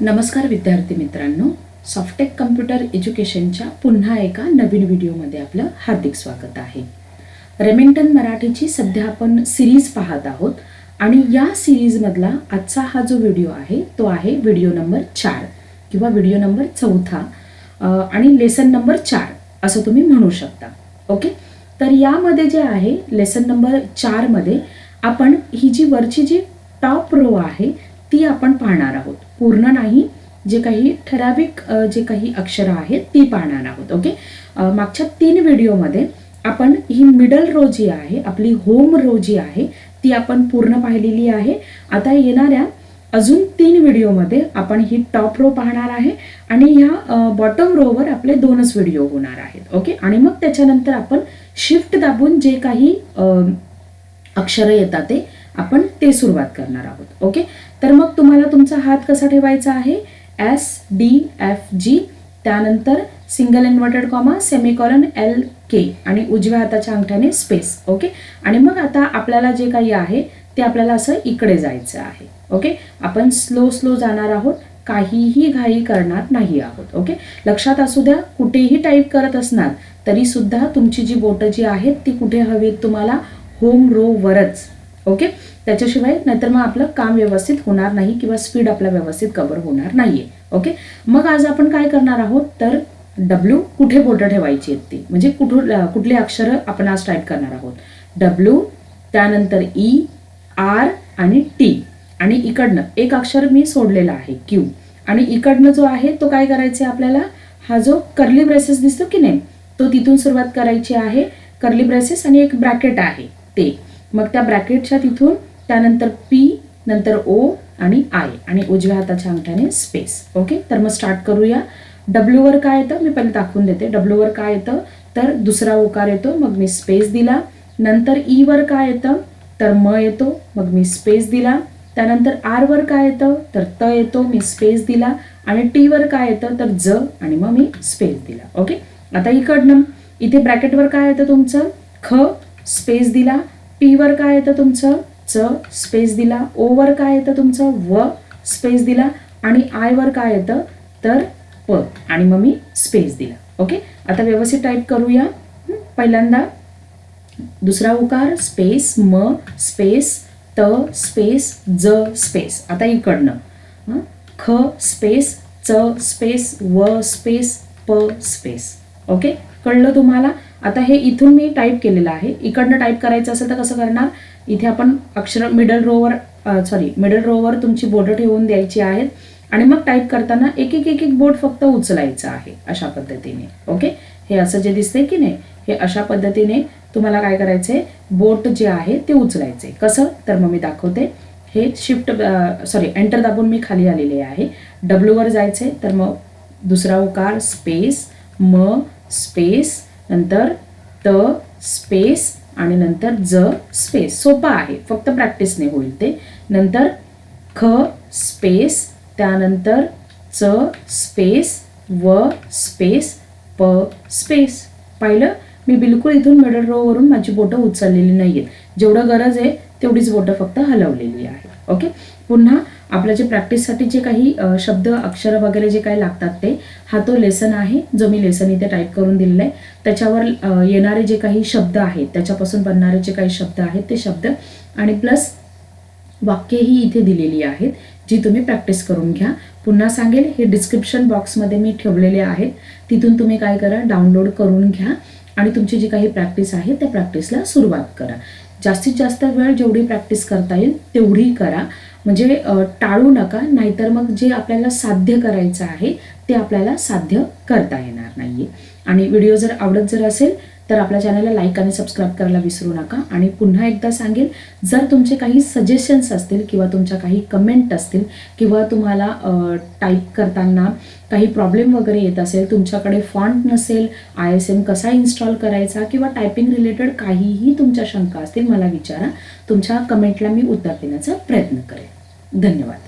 नमस्कार विद्यार्थी मित्रांनो सॉफ्टेक कम्प्युटर एज्युकेशनच्या पुन्हा एका नवीन व्हिडिओमध्ये आपलं हार्दिक स्वागत आहे. रेमिंग्टन मराठीची सध्या आपण सिरीज पाहत आहोत आणि या सिरीजमधला आजचा हा जो व्हिडिओ आहे तो आहे व्हिडिओ नंबर चार किंवा व्हिडिओ नंबर चौथा आणि लेसन नंबर चार असं तुम्ही म्हणू शकता. ओके तर यामध्ये जे आहे लेसन नंबर चारमध्ये आपण ही जी वरची जी टॉप रो आहे ती आपण पाहणार आहोत. पूर्ण नाही जे काही ठराविक जे काही अक्षरं आहेत ती पाहणार आहोत ओके? मागच्या तीन व्हिडिओमध्ये आपण ही मिडल रो जी आहे आपली होम रो जी आहे ती आपण पूर्ण पाहिलेली आहे. आता येणाऱ्या अजून तीन व्हिडिओमध्ये आपण ही टॉप रो पाहणार आहे आणि ह्या बॉटम रोवर आपले दोनच व्हिडिओ होणार आहेत ओके? आणि मग त्याच्यानंतर आपण शिफ्ट दाबून जे काही अक्षरं येतात ते आपण ते सुरुवात करणार आहोत. ओके तर मग तुम्हाला तुमचा हात कसा ठेवायचा आहे? एस डी एफ जी त्यानंतर single inverted comma semicolon L K आणि उजव्या हाताच्या अंगठ्याने स्पेस ओके आणि मग आता आपल्याला जे काही आहे ते आपल्याला असं इकडे जायचं आहे. ओके आपण स्लो स्लो जाणार आहोत. काहीही घाई करणार नाही आहोत. ओके लक्षात असू द्या कुठेही टाईप करत असणार तरी सुद्धा तुमची जी बोटं जी आहेत ती कुठे हवीत तुम्हाला? होम रो वरच. ओके त्याच्याशिवाय नाहीतर मग आपलं काम व्यवस्थित होणार नाही किंवा स्पीड आपला व्यवस्थित कव्हर होणार नाहीये. ओके मग आज आपण काय करणार आहोत? तर डब्ल्यू कुठे बोटं ठेवायची आहेत ती? म्हणजे कुठून कुठले अक्षरं आपण आज टाईप करणार आहोत? डब्ल्यू त्यानंतर e, ई आर आणि टी आणि इकडनं एक अक्षर मी सोडलेला आहे क्यू आणि इकडनं जो आहे तो काय करायचा आहे आपल्याला? हा जो कर्ली ब्रेसेस दिसतो की नाही तो तिथून सुरुवात करायची आहे. कर्ली ब्रेसेस आणि एक ब्रॅकेट आहे ते. मग त्या ब्रॅकेटच्या तिथून त्यानंतर पी नंतर ओ आणि आय. आणि उजव्या हाताच्या अंगठ्याने स्पेस ओके तर मग स्टार्ट करूया. डब्ल्यू वर काय येतं? मी पहिले दाखवून देते. डब्ल्यू वर काय येतं? तर दुसरा ओकार येतो. मग मी स्पेस दिला. नंतर ई वर काय येतं? तर म येतो. मग मी स्पेस दिला. त्यानंतर आर वर काय येतं? तर त येतो. मी स्पेस दिला. आणि टी वर काय येतं? तर ज आणि मग मी स्पेस दिला. ओके आता इकडनं. इथे ब्रॅकेटवर काय येतं तुमचं? ख स्पेस दिला. पी वर काय येतं तुमचं? च स्पेस दिला ओवर काय येतं तुमचं? व स्पेस दिला आणि आय वर काय येतं? तर प. आणि मग मी स्पेस दिला. ओके आता व्यवस्थित टाईप करूया. पहिल्यांदा दुसरा उकार स्पेस म स्पेस त स्पेस ज स्पेस आता इकडनं. ख स्पेस च स्पेस व स्पेस प स्पेस ओके कळलं तुम्हाला? आता हे इथून मी टाईप केलेलं आहे. इकडनं टाईप करायचं असेल तर कसं करणार? इथे आपण अक्षर मिडल रोवर सॉरी मिडल रोवर तुमची बोर्ड ठेवून द्यायची आहेत आणि मग टाईप करताना एक एक एक एक बोट फक्त उचलायचं आहे अशा पद्धतीने. ओके हे असं जे दिसतंय की नाही हे अशा पद्धतीने तुम्हाला काय करायचंय? बोट जे आहे ते उचलायचे कसं? तर मग मी दाखवते. हे शिफ्ट सॉरी एंटर दाबून मी खाली आलेले आहे. डब्ल्यूवर जायचंय. तर मग दुसरा उकार स्पेस म स्पेस नंतर त स्पेस आणि नंतर ज स्पेस सोपा आहे. फक्त प्रॅक्टिसने होईल ते. नंतर ख स्पेस त्यानंतर च स्पेस व स्पेस प स्पेस पाहिलं? मी बिलकुल इथून मिडल रोवरून माझी बोटं उचललेली नाही आहेत जेवढं गरज आहे तेवढीच बोटं फक्त हलवलेली आहे. ओके पुन्हा आपल्या जे प्रॅक्टिससाठी जे काही शब्द अक्षर वगैरे जे काही लागतात ते हा तो लेसन आहे जो मी लेसन इथे टाईप करून दिलेला आहे त्याच्यावर येणारे जे काही शब्द आहेत त्याच्यापासून बनणारे जे काही शब्द आहेत ते शब्द. आणि प्लस वाक्यही इथे दिलेली आहेत जी तुम्ही प्रॅक्टिस करून घ्या. पुन्हा सांगेल हे डिस्क्रिप्शन बॉक्समध्ये मी ठेवलेले आहेत. तिथून तुम्ही काय करा डाउनलोड करून घ्या. आणि तुमची जी काही प्रॅक्टिस आहे त्या प्रॅक्टिसला सुरुवात करा. जास्तीत जास्त वेळ जेवढी प्रॅक्टिस करता येईल तेवढी करा. म्हणजे टाळू नका नाहीतर मग जे आपल्याला साध्य करायचं आहे ते आपल्याला साध्य करता येणार नाहीये. आणि व्हिडिओ जर आवडत जर असेल तर आपल्या चॅनलला लाईक आणि सबस्क्राईब करायला विसरू नका. आणि पुन्हा एकदा सांगेल जर तुमचे काही सजेशन्स असतील किंवा तुमच्या काही कमेंट असतील किंवा तुम्हाला टाईप करताना काही प्रॉब्लेम वगैरे येत असेल तुमच्याकडे फॉन्ट नसेल आय एस एम कसा इन्स्टॉल करायचा किंवा टायपिंग रिलेटेड काहीही तुमच्या शंका असतील मला विचारा. तुमच्या कमेंटला मी उत्तर देण्याचा प्रयत्न करेन. धन्यवाद.